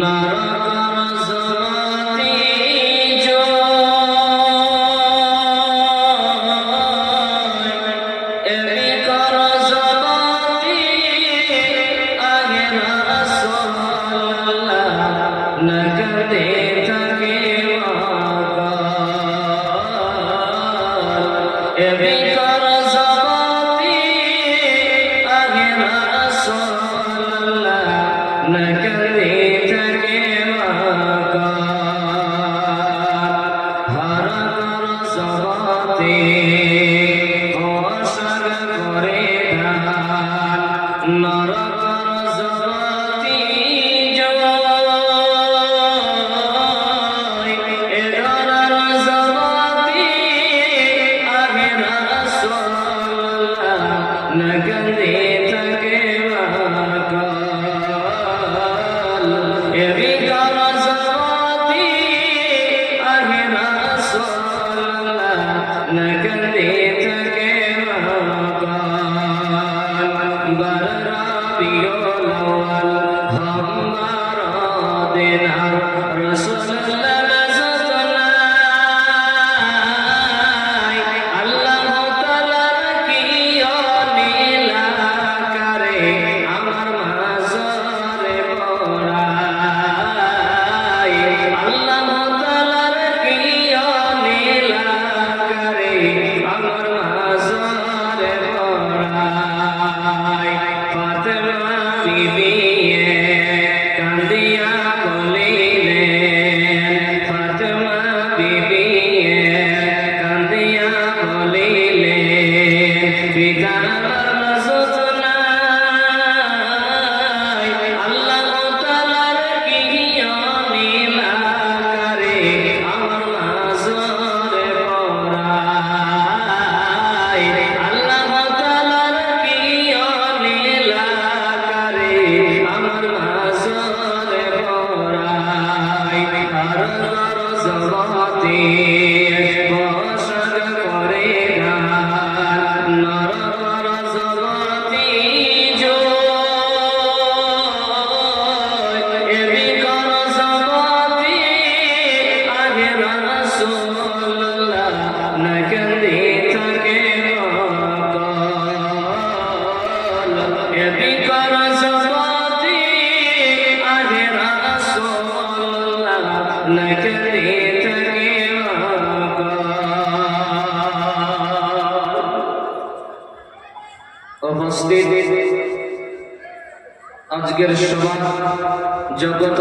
নারা Not a পিও নওয়াল হামারা দেনা রসুল Yeah. উপস্থিত। আজকের সভা জগত